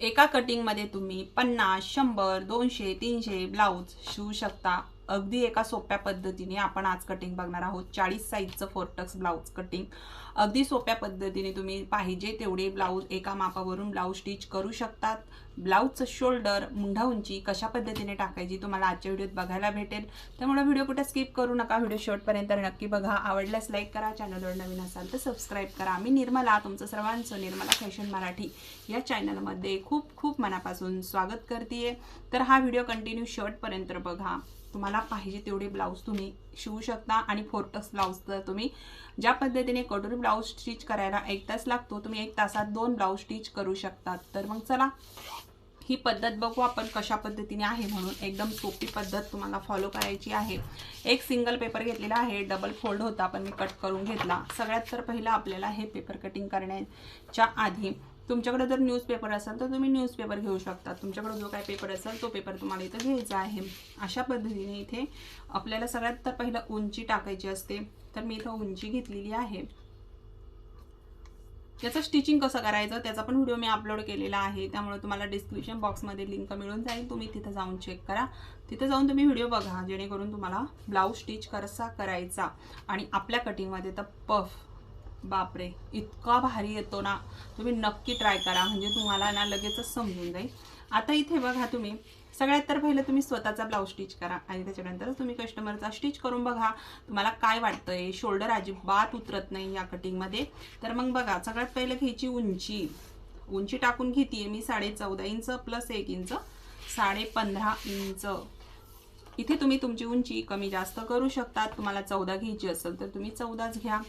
एका कटिंगमध्ये तुम्ही पन्नास शंभर दोनशे तीनशे ब्लाऊज शिवू शकता. अगदी एका सोप्या पद्धतीने आपण आज कटिंग बघणार आहोत. चाळीस साईजचं फोरटक्स ब्लाऊज कटिंग अगदी सोप्या पद्धतीने तुम्ही पाहिजे तेवढे ब्लाऊज एका मापावरून ब्लाऊज स्टिच करू शकतात. ब्लाऊजचं शोल्डर मुंढा उंची कशा पद्धतीने टाकायची तुम्हाला आजच्या व्हिडिओत बघायला भेटेल. त्यामुळे व्हिडिओ कुठे स्किप करू नका. व्हिडिओ शेवटपर्यंत नक्की बघा. आवडल्यास लाईक करा. चॅनलवर नवीन असाल तर सबस्क्राईब करा. मी निर्मला तुमचं सर्वांचं निर्मला फॅशन मराठी या चॅनलमध्ये खूप खूप मनापासून स्वागत करते तर हा व्हिडिओ कंटिन्यू शेवटपर्यंत बघा. तुम्हाला पाहिजे तेवढे ब्लाऊज तुम्ही शिवू शकता आणि फोरटक्स ब्लाऊज तर तुम्ही ज्या पद्धतीने कटोरी ब्लाऊज स्टिच करायला एक तास लागतो तुम्ही एक तासात दोन ब्लाऊज स्टिच करू शकतात. तर मग चला ही पद्धत बघू आपण कशा पद्धतीने आहे म्हणून. एकदम सोपी पद्धत तुम्हाला फॉलो करायची आहे. एक सिंगल पेपर घेतलेला आहे डबल फोल्ड होता पण मी कट करून घेतला. सगळ्यात तर पहिलं आपल्याला हे पेपर कटिंग करण्याच्या आधी तुमच्याकडे जर न्यूजपेपर असेल तर तुम्ही न्यूजपेपर घेऊ शकता. तुमच्याकडे जो काय पेपर असेल तो पेपर तुम्हाला इथं घ्यायचा आहे. अशा पद्धतीने इथे आपल्याला सगळ्यात तर पहिलं उंची टाकायची असते. तर मी इथं उंची घेतलेली आहे. त्याचं स्टिचिंग कसं करायचं त्याचा पण व्हिडिओ मी अपलोड केलेला आहे. त्यामुळे तुम्हाला डिस्क्रिप्शन बॉक्समध्ये लिंक मिळून जाईल. तुम्ही तिथं जाऊन चेक करा. तिथं जाऊन तुम्ही व्हिडिओ बघा. जेणेकरून तुम्हाला ब्लाऊज स्टिच कसा करायचा. आणि आपल्या कटिंगमध्ये तर पफ बापरे इतका भारी येतो ना. तुम्ही नक्की ट्राय करा. म्हणजे तुम्हाला ना लगेचच समजून जाईल. आता इथे बघा तुम्ही. सगळ्यात तर पहिलं तुम्ही स्वतःचा ब्लाऊज स्टिच करा आणि त्याच्यानंतर तुम्ही कस्टमरचा स्टिच करून बघा तुम्हाला काय वाटतंय. शोल्डर अजिबात उतरत नाही या कटिंगमध्ये तर मग बघा सगळ्यात पहिलं घ्यायची उंची. उंची टाकून घेते मी साडे चौदा इंच प्लस एक इंच साडे पंधरा इंच. इथे तुम्ही तुमची उंची कमी जास्त करू शकता. तुम्हाला चौदा घ्यायची असेल तर तुम्ही चौदाच घ्या.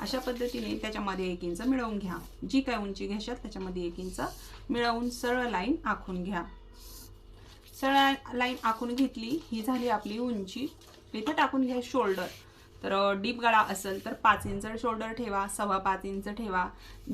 अशा पद्धतीने त्याच्यामध्ये एक इंच मिळवून घ्या. जी काय उंची घ्याशाल त्याच्यामध्ये एक इंच मिळवून सरळ लाईन आखून घ्या. सरळ लाईन आखून घेतली ही झाली आपली उंची. इथं टाकून घ्या शोल्डर. तर डीप गळा असेल तर पाच इंच शोल्डर ठेवा सव्वा पाच इंच ठेवा.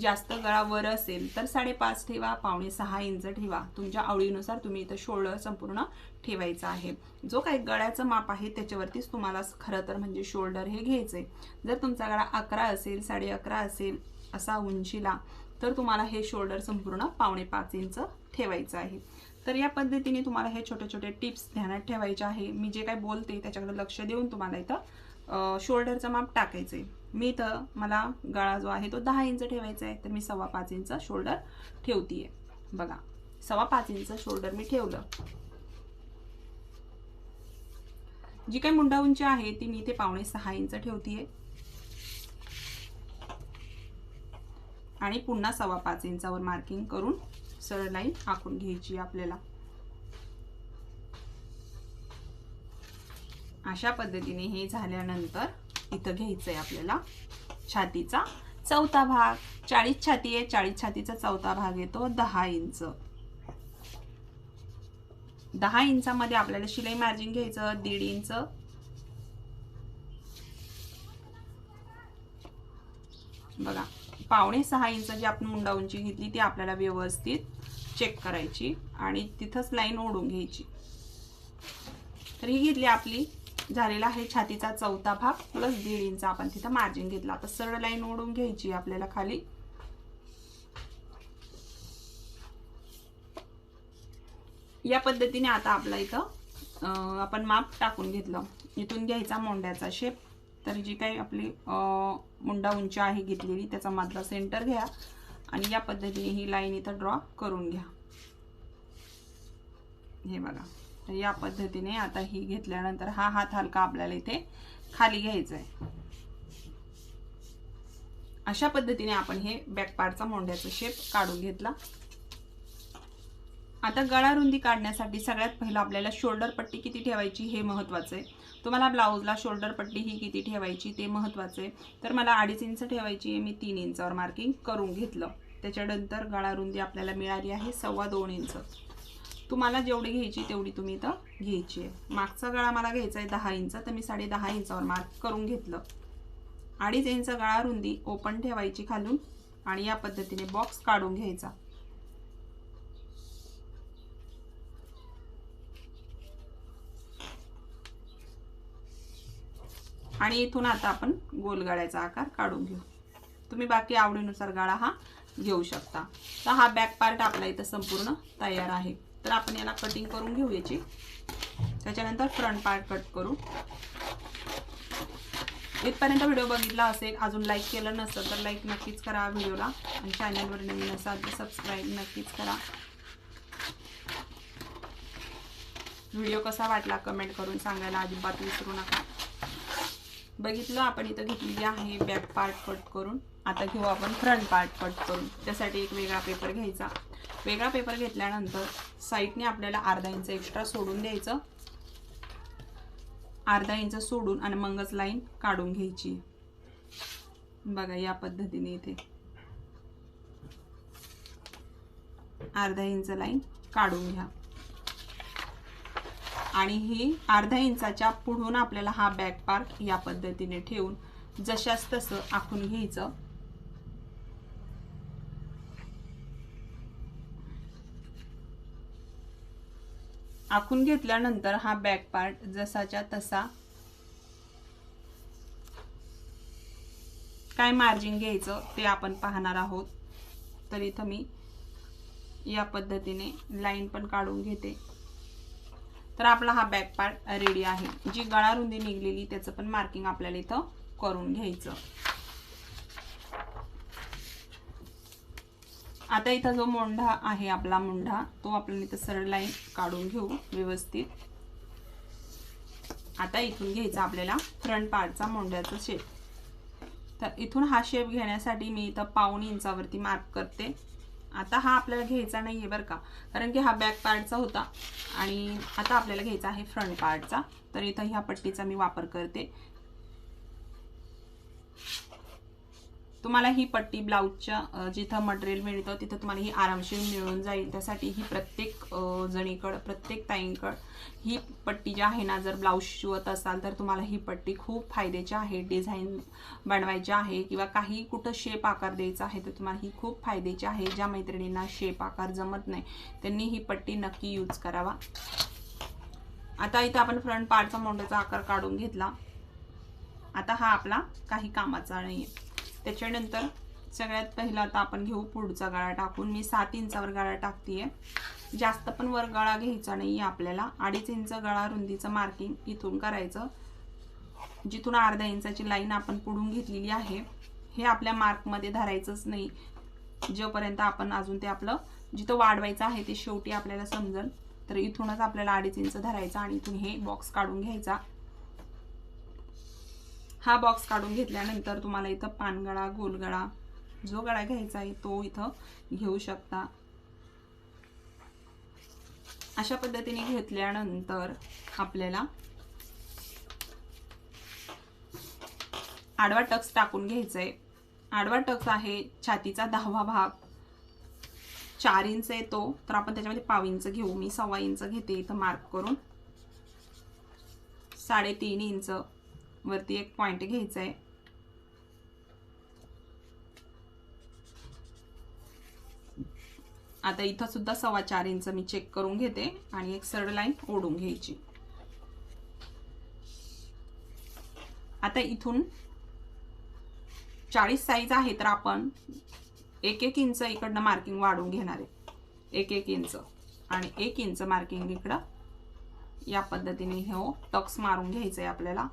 जास्त गळा वर असेल तर साडेपाच ठेवा पावणे सहा इंच ठेवा. तुमच्या आवडीनुसार तुम्ही इथं शोल्डर संपूर्ण ठेवायचं आहे. जो काही गळ्याचं माप आहे त्याच्यावरतीच तुम्हाला खरं तर म्हणजे शोल्डर हे घ्यायचे जर तुमचा गळा अकरा असेल साडे अकरा असेल असा उंचीला तर तुम्हाला हे शोल्डर संपूर्ण पावणे पाच इंच ठेवायचं आहे. तर या पद्धतीने तुम्हाला हे छोटे छोटे टिप्स ध्यानात ठेवायचे आहे. मी जे काही बोलते त्याच्याकडे लक्ष देऊन तुम्हाला इथं शोल्डरचं माप टाकायचं आहे मी इथं मला गळा जो आहे तो दहा इंच ठेवायचा आहे तर मी सव्वा पाच इंच शोल्डर ठेवतीये. बघा सव्वा पाच इंच शोल्डर मी ठेवलं. जी काही मुंडा उंची आहे ती मी इथे पावणे सहा इंच ठेवतीये. आणि पुन्हा सव्वा पाच इंचावर मार्किंग करून सरळ लाईन आखून घ्यायची आपल्याला. अशा पद्धतीने हे झाल्यानंतर इथं घ्यायचं आहे आपल्याला छातीचा चौथा भाग. चाळीस छाती आहे चाळीस छातीचा चौथा भाग येतो दहा इंच. दहा इंचामध्ये आपल्याला शिलाई मार्जिन घ्यायचं दीड इंच. बघा पावणे सहा इंच जी आपण मुंडा उंची घेतली ती आपल्याला व्यवस्थित चेक करायची आणि तिथंच लाईन ओढून घ्यायची. तर ही घेतली आपली झालेला आहे छातीचा चौथा भाग प्लस दीड इंच आपण तिथं मार्जिन घेतला. आता सरळ लाईन ओढून घ्यायची आपल्याला खाली. या पद्धतीने आता आपला इथं आपण माप टाकून घेतलं. इथून घ्यायचा मोंड्याचा शेप तर जी काही आपली मुंडा उंची आहे घेतलेली त्याचा मधला सेंटर घ्या आणि या पद्धतीने ही लाईन इथं ड्रॉ करून घ्या. हे बघा. म्हणजे या पद्धतीने आता ही घेतल्यानंतर हा हात हलका आपल्याला इथे खाली घ्यायचा आहे अशा पद्धतीने आपण हे बॅक पार्टचा मोंड्याचा शेप काढून घेतला. आता गळा रुंदी काढण्यासाठी सगळ्यात पहिलं आपल्याला शोल्डर पट्टी किती ठेवायची हे महत्त्वाचं आहे तुम्हाला ब्लाऊजला शोल्डर पट्टी ही किती ठेवायची ते महत्त्वाचं आहे तर मला अडीच इंच ठेवायची आहे मी तीन इंचावर मार्किंग करून घेतलं. त्याच्यानंतर गळा रुंदी आपल्याला मिळाली आहे सव्वा दोन इंच. तुम्हाला जेवढी घ्यायची तेवढी तुम्ही इथं घ्यायची आहे. मागचा गळा मला घ्यायचा आहे दहा इंच तर मी साडे दहा इंचावर मार्क करून घेतलं. अडीच इंच गळा रुंदी ओपन ठेवायची खालून आणि या पद्धतीने बॉक्स काढून घ्यायचा. आणि इथून आता आपण गोल गळ्याचा आकार काढून घेऊ. तुम्ही बाकी आवडीनुसार गाळा हा घेऊ शकता. तर हा बॅक पार्ट आपला इथं संपूर्ण तयार आहे. तर आपण याला कटिंग करून घेऊ याची. त्याच्यानंतर फ्रंट पार्ट कट करू. इथपर्यंत व्हिडिओ बघितला असेल अजून लाईक केलं नसेल तर लाईक नक्कीच करा व्हिडिओला आणि चॅनलवर नवीन असाल तर सबस्क्राईब नक्कीच करा. व्हिडिओ कसा वाटला कमेंट करून सांगायला अजिबात विसरू नका. बघितलं आपण इथं घेतलेली आहे बॅक पार्ट कट करून. आता घेऊ आपण फ्रंट पार्ट कट करून. त्यासाठी एक वेगळा पेपर घ्यायचा. वेगळा पेपर घेतल्यानंतर साईडने आपल्याला अर्धा इंच एक्स्ट्रा सोडून द्यायचं. अर्धा इंच सोडून आणि मगच लाईन काढून घ्यायची. बघा या पद्धतीने इथे. अर्धा इंच लाईन काढून घ्या. आणि ही अर्धा इंचाच्या पुढून आपल्याला हा बॅक पार्ट या पद्धतीने ठेवून जशास तसं आखून घ्यायचं. आखून घेतल्यानंतर हा बॅक पार्ट जसाच्या तसा काय मार्जिन घ्यायचं ते आपण पाहणार आहोत. तर इथं मी या पद्धतीने लाईन पण काढून घेते. तर आपला हा बॅक पार्ट रेडी आहे. जी गळा रुंदी निघलेली त्याचं पण मार्किंग आपल्याला इथं करून घ्यायचं. आता इथं जो मोंढा आहे आपला मुंढा तो आपण इथं सरळ लाईन काढून घेऊ व्यवस्थित. आता इथून घ्यायचा आपल्याला फ्रंट पार्टचा मोंढ्याचा शेप तर इथून हा शेप घेण्यासाठी मी इथं पाऊण इंचावरती मार्क करते. आता हा आपल्याला घ्यायचा नाही आहे बरं का कारण की हा बॅक पार्टचा होता. आणि आता आपल्याला घ्यायचा आहे फ्रंट पार्टचा तर इथं ह्या पट्टीचा मी वापर करते. तुम्हाला ही पट्टी ब्लाऊजच्या जिथं मटेरियल मिळतं तिथं तुम्हाला ही आरामशीर मिळून जाईल. त्यासाठी ही प्रत्येक जणीकडं प्रत्येक ताईंकड ही पट्टी जी आहे ना जर ब्लाऊज शिवत असाल तर तुम्हाला ही पट्टी खूप फायद्याची आहे. डिझाईन बनवायची आहे किंवा काही कुठं शेप आकार द्यायचा आहे तर तुम्हाला ही खूप फायद्याची आहे. ज्या मैत्रिणींना शेप आकार जमत नाही त्यांनी ही पट्टी नक्की यूज करावा. आता इथं आपण फ्रंट पार्टचा मोंड्याचा आकार काढून घेतला. आता हा आपला काही कामाचा नाही आहे त्याच्यानंतर सगळ्यात पहिला आता आपण घेऊ पुढचा गळा टाकून. मी सात इंचावर गळा टाकतीये. जास्त पण वर गळा घ्यायचा नाही आपल्याला. अडीच इंच गळा रुंदीचं मार्किंग इथून करायचं. जिथून अर्धा इंचाची लाईन आपण पुढून घेतलेली आहे हे आपल्या मार्कमध्ये धरायचंच नाही. जोपर्यंत आपण अजून ते आपलं जिथं वाढवायचं आहे ते शेवटी आपल्याला समजल. तर इथूनच आपल्याला अडीच इंच धरायचा आणि इथून हे बॉक्स काढून घ्यायचा. हा बॉक्स काढून घेतल्यानंतर तुम्हाला इथं पानगळा गोलगळा जो गळा घ्यायचा आहे तो इथं घेऊ शकता. अशा पद्धतीने घेतल्यानंतर आपल्याला आडवा टक्स टाकून घ्यायचा आहे आडवा टक्स आहे छातीचा दहावा भाग. चार इंच येतो तर आपण त्याच्यामध्ये पाव इंच घेऊ. मी सव्वा इंच घेते इथं मार्क करून. साडेतीन इंच. वरती एक पॉइंट घ्यायचा आहे आता इथं सुद्धा सव्वा चार इंच मी चेक करून घेते आणि एक सरळ लाईन ओढून घ्यायची. आता इथून चाळीस साईज आहे तर आपण एक एक इंच इकडनं मार्किंग वाढवून घेणार आहे. एक एक इंच आणि एक इंच मार्किंग इकडं. या पद्धतीने हे हो, टक्स मारून घ्यायचं आहे आपल्याला.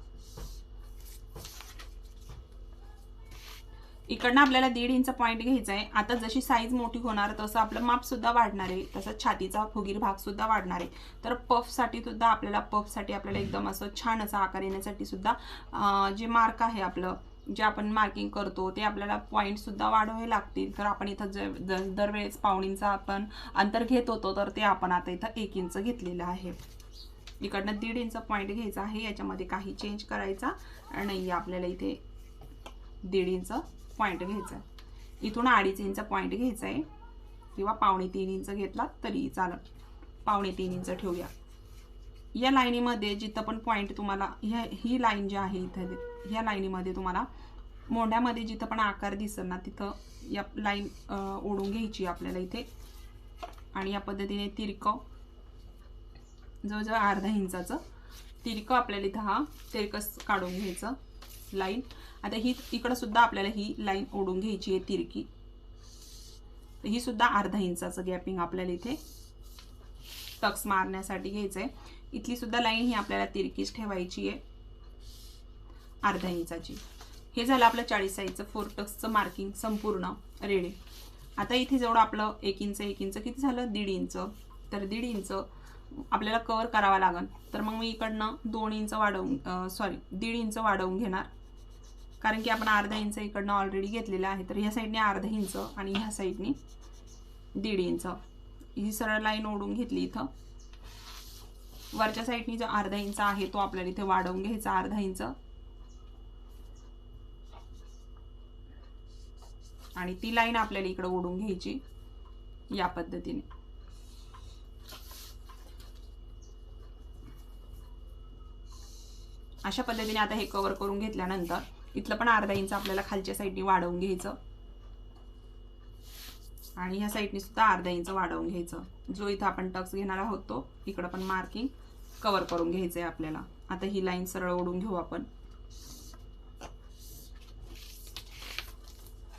इकडनं आपल्याला दीड इंच पॉईंट घ्यायचा आहे. आता जशी साईज मोठी होणार तसं आपलं मापसुद्धा वाढणार आहे. तसंच छातीचा फुगीर भागसुद्धा वाढणार आहे. तर पफसाठी सुद्धा आपल्याला पफसाठी आपल्याला एकदम असं छान असा आकार येण्यासाठी सुद्धा जे मार्क आहे आपलं जे आपण मार्किंग करतो ते आपल्याला पॉईंटसुद्धा वाढवावे लागतील. तर आपण इथं दरवेळेस पावणींचा आपण अंतर घेत होतो तर ते आपण आता इथं एक इंच घेतलेलं आहे. इकडनं दीड इंच पॉईंट घ्यायचा आहे. याच्यामध्ये काही चेंज करायचा नाही. आपल्याला इथे दीड इंच पॉईंट घ्यायचा आहे. इथून अडीच इंच पॉईंट घ्यायचा आहे. किंवा पावणे तीन इंच घेतला तरी चालत पावणे तीन इंच ठेवूया. या लाईनीमध्ये जिथं पण पॉईंट तुम्हाला ह्या ही लाईन जी आहे इथं ह्या लाईनीमध्ये तुम्हाला मोंढ्यामध्ये जिथं पण आकार दिसेल ना तिथं या लाईन ओढून घ्यायची आपल्याला इथे. आणि या पद्धतीने तिरकं जवळजवळ अर्धा इंचाचं तिरकं आपल्याला इथं हा तिरकस काढून घ्यायचं लाईन. आता ही इकडं सुद्धा आपल्याला ही लाईन ओढून घ्यायची आहे तिरकी. तर ही सुद्धा अर्धा इंचाचं गॅपिंग आपल्याला इथे टक्स मारण्यासाठी घ्यायचं आहे इथली सुद्धा लाईन ही आपल्याला तिरकीच ठेवायची आहे. अर्धा इंचाची. हे झालं आपलं चाळीस साईजचं फोर टक्सचं मार्किंग संपूर्ण रेडी आता इथे जेवढं आपलं एक इंच एक इंच किती झालं? दीड इंच. तर दीड इंच आपल्याला कवर करावा लागेल तर मग मी इकडनं दोन इंच वाढवून सॉरी दीड इंच वाढवून घेणार. कारण की आपण अर्धा इंच इकडनं ऑलरेडी घेतलेलं आहे. तर ह्या साईडने अर्धा इंच आणि ह्या साईडने दीड इंच. ही सरळ लाईन ओढून घेतली इथं. वरच्या साईडनी जो अर्धा इंच आहे तो आपल्याला इथे वाढवून घ्यायचा अर्धा इंच. आणि ती लाईन आपल्याला इकडे ओढून घ्यायची या पद्धतीने. अशा पद्धतीने आता हे कव्हर करून घेतल्यानंतर इथलं पण अर्धा इंच आपल्याला खालच्या साईडनी वाढवून घ्यायचं. आणि ह्या साईडनी सुद्धा अर्धा इंच वाढवून घ्यायचं. जो इथं आपण टक्स घेणार आहोत तो इकडं पण मार्किंग कवर करून घ्यायचं आहे आपल्याला. आता ही लाईन सरळ ओढून घेऊ आपण.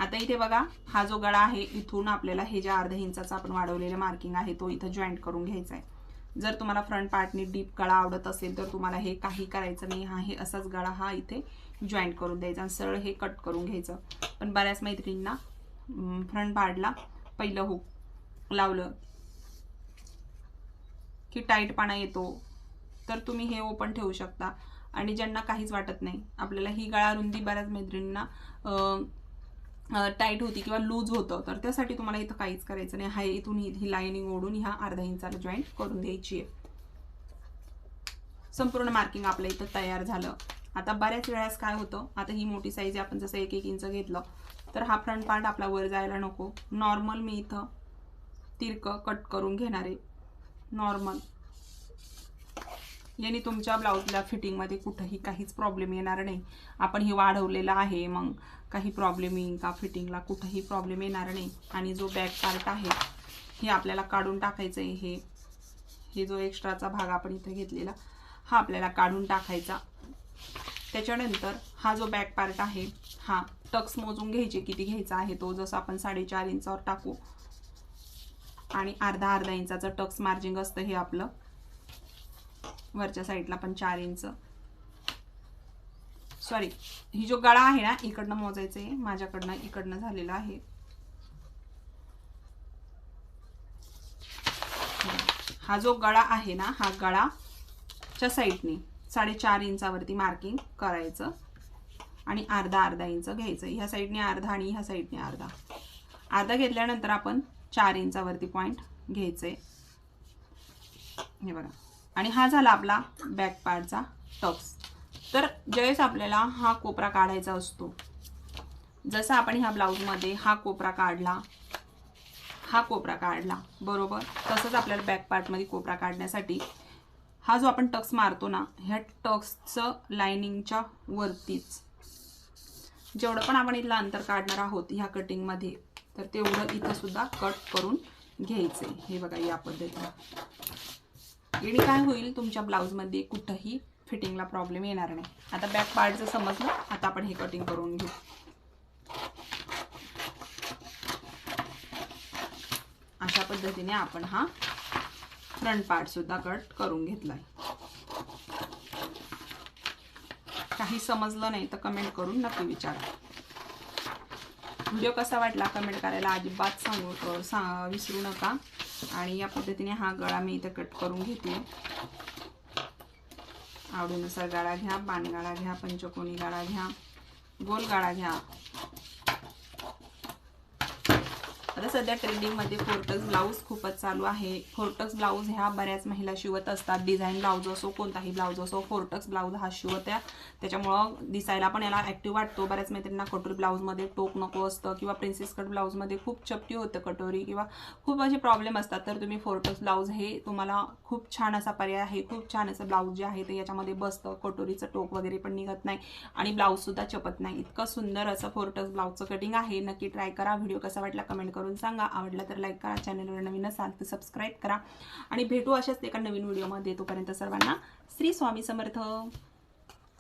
आता इथे बघा हा जो गळा आहे इथून आपल्याला हे जे अर्ध्या इंचाचा आपण वाढवलेलं मार्किंग आहे तो इथं जॉईंट करून घ्यायचा आहे जर तुम्हाला फ्रंट पार्टने डीप गळा आवडत असेल तर तुम्हाला हे काही करायचं नाही. हा हे असाच गळा हा इथे जॉईंट करून द्यायचा आणि सरळ हे कट करून घ्यायचं. पण बऱ्याच मैत्रिणींना फ्रंट पार्टला पहिलं हुक लावलं की टाईटपणा येतो तर तुम्ही हे ओपन ठेवू शकता. आणि ज्यांना काहीच वाटत नाही आपल्याला ही गळा रुंदी बऱ्याच मैत्रिणींना टाईट होती किंवा लूज होतं. तर त्यासाठी तुम्हाला इथं काहीच करायचं नाही. हा इथून ही लाईनिंग ओढून ह्या अर्धा इंचाला जॉईंट करून द्यायची आहे. संपूर्ण मार्किंग आपलं इथं तयार झालं. आता बऱ्याच वेळेस काय होतं आता ही मोठी साईज आपण जसं एक एक इंच घेतलं तर हा फ्रंट पार्ट आपला वर जायला नको. नॉर्मल मी इथं तिरकं कट करून घेणार आहे. नॉर्मल याने तुमच्या ब्लाऊजला फिटिंगमध्ये कुठंही काहीच प्रॉब्लेम येणार नाही. आपण हे वाढवलेलं आहे मग काही प्रॉब्लेम येईल का? फिटिंगला कुठंही प्रॉब्लेम येणार नाही. आणि जो बॅक पार्ट आहे हे आपल्याला काढून टाकायचं आहे हे हे जो एक्स्ट्राचा भाग आपण इथे घेतलेला हा आपल्याला काढून टाकायचा. त्याच्यानंतर हा जो बॅक पार्ट आहे हा टक्स मोजून घ्यायचे किती घ्यायचा आहे तो जसं आपण साडेचार इंचावर टाकू. आणि अर्धा अर्धा इंचाचं टक्स मार्जिंग असतं हे आपलं. वरच्या साईडला पण चार इंच. सॉरी ही जो गळा आहे ना इकडनं मोजायचं आहे माझ्याकडनं इकडनं झालेला आहे. हा जो गळा आहे ना हा गळाच्या साईडने साडेचार इंचावरती मार्किंग करायचं आणि अर्धा अर्धा इंच घ्यायचं. ह्या साईडने अर्धा आणि ह्या साईडने अर्धा. अर्धा घेतल्यानंतर आपण चार इंचावरती पॉईंट घ्यायचे हे बघा. आणि हा झाला आपला बॅक पार्टचा टक्स तर ज्यावेळेस आपल्याला हा कोपरा काढायचा असतो जसा आपण ह्या ब्लाऊजमध्ये हा कोपरा काढला हा कोपरा काढला बरोबर? तसंच आपल्याला बॅक पार्टमध्ये कोपरा काढण्यासाठी हा जो आपण टक्स मारतो ना ह्या टक्सचं लायनिंगच्या वरतीच. जेवढं पण आपण इथलं अंतर काढणार आहोत ह्या कटिंगमध्ये तर तेवढं इथं सुद्धा कट करून घ्यायचं हे बघा या पद्धतीने. आणि काय होईल तुमच्या ब्लाऊजमध्ये कुठंही फिटिंगला प्रॉब्लेम येणार नाही. आता बॅक पार्टचं समजलं आता आपण हे कटिंग करून घेऊ. अशा पद्धतीने आपण हा फ्रंट पार्ट सुद्धा कट करून घेतलाय. काही समजलं नाही तर कमेंट करून नक्की विचारा. व्हिडिओ कसा वाटला? कमेंट करायला अजिबात सांगू सा विसरू नका. आणि या पद्धतीने हा गळा मी इथं कट करून घेते. आवडीनुसार गाळा घ्या पानगाळा घ्या पंचकोनी गाळा घ्या गोल गाळा घ्या. आता सध्या ट्रेंडिंगमध्ये फोरटक्स ब्लाऊज खूपच चालू आहे. फोरटक्स ब्लाऊज ह्या बऱ्याच महिला शिवत असतात. डिझाईन ब्लाऊज असो कोणताही ब्लाऊज असो फोरटक्स ब्लाऊज हा शिवत आहे. त्याच्यामुळं दिसायला पण याला ॲक्टिव्ह वाटतो. बऱ्याच मैत्रिणींना कटोरी ब्लाऊजमध्ये टोक नको असतं किंवा प्रिन्सेस कट ब्लाऊजमध्ये खूप चपटी होतं कटोरी किंवा खूप असे प्रॉब्लेम असतात. तर तुम्ही फोरटक्स ब्लाऊज हे तुम्हाला खूप छान असा पर्याय आहे. खूप छान असं ब्लाऊज जे आहे ते याच्यामध्ये बसतं. कटोरीचं टोक वगैरे पण निघत नाही आणि ब्लाऊजसुद्धा चपत नाही. इतकं सुंदर असं फोरटक्स ब्लाऊजचं कटिंग आहे. नक्की ट्राय करा. व्हिडिओ कसा वाटला कमेंट करून करून सांगा. आवडला तर लाईक करा. चॅनलवर नवीन असाल तर सबस्क्राईब करा. आणि भेटू अशाच एका नवीन व्हिडिओमध्ये तोपर्यंत सर्वांना श्री स्वामी समर्थ.